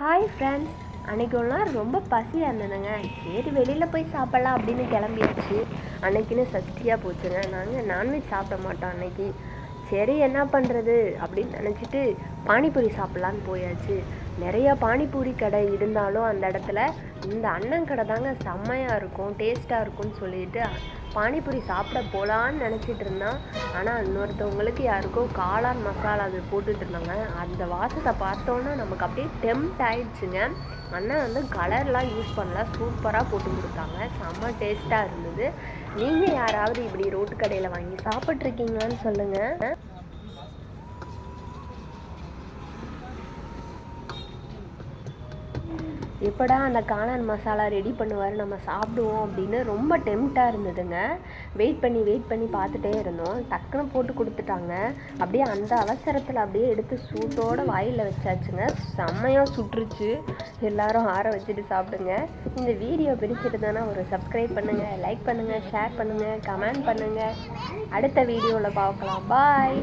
Hi friends அன்றைக்கெல்லாம் நாள் ரொம்ப பசியாக இருந்ததுங்க. சரி வெளியில் போய் சாப்பிட்லாம் அப்படின்னு கிளம்பியாச்சு. அன்னைக்குன்னு சஷ்டியாக போச்சுங்க. நாங்கள் நான்வெஜ் சாப்பிட மாட்டோம் அன்னைக்கு. சரி என்ன பண்ணுறது அப்படின்னு நினச்சிட்டு பானிபூரி சாப்பிட்லான்னு போயாச்சு. நிறையா பானிபூரி கடை இருந்தாலும் அந்த இடத்துல இந்த அண்ணன் கடை தாங்க செம்மையாக இருக்கும் டேஸ்ட்டாக இருக்கும்னு சொல்லிட்டு பானிபூரி சாப்பிட போகலான்னு நினச்சிட்டு இருந்தான். ஆனால் இன்னொருத்தவங்களுக்கு யாருக்கோ காளான் மசாலா அது போட்டுட்டு இருந்தாங்க. அந்த வாசத்தை பார்த்தோன்னா நமக்கு அப்படியே டெம்ட் ஆயிடுச்சுங்க. அண்ணன் வந்து கலர்லாம் யூஸ் பண்ணல சூப்பராக போட்டு கொடுத்தாங்க. செம்ம டேஸ்ட்டாக இருந்தது. நீங்கள் யாராவது இப்படி ரோட்டு கடையில் வாங்கி சாப்பிட்ருக்கீங்களான்னு சொல்லுங்கள் எப்படா அந்த காளான் மசாலா ரெடி பண்ணுவார் நம்ம சாப்பிடுவோம் அப்படின்னு ரொம்ப டெம்ட்டாக இருந்ததுங்க. வெயிட் பண்ணி வெயிட் பண்ணி பார்த்துட்டே இருந்தோம். டக்குன்னு போட்டு கொடுத்துட்டாங்க. அப்படியே அந்த அவசரத்தில் அப்படியே எடுத்து சூட்டோட வாயில் வச்சாச்சுங்க. செம்மையாக சுட்டுருச்சு எல்லாரும் ஆற வச்சுட்டு சாப்பிடுங்க. இந்த வீடியோ பிடிச்சிருந்தோன்னா ஒரு சப்ஸ்கிரைப் பண்ணுங்கள் லைக் பண்ணுங்கள் ஷேர் பண்ணுங்கள் கமெண்ட் பண்ணுங்கள் அடுத்த வீடியோவில் பார்க்கலாம். பாய்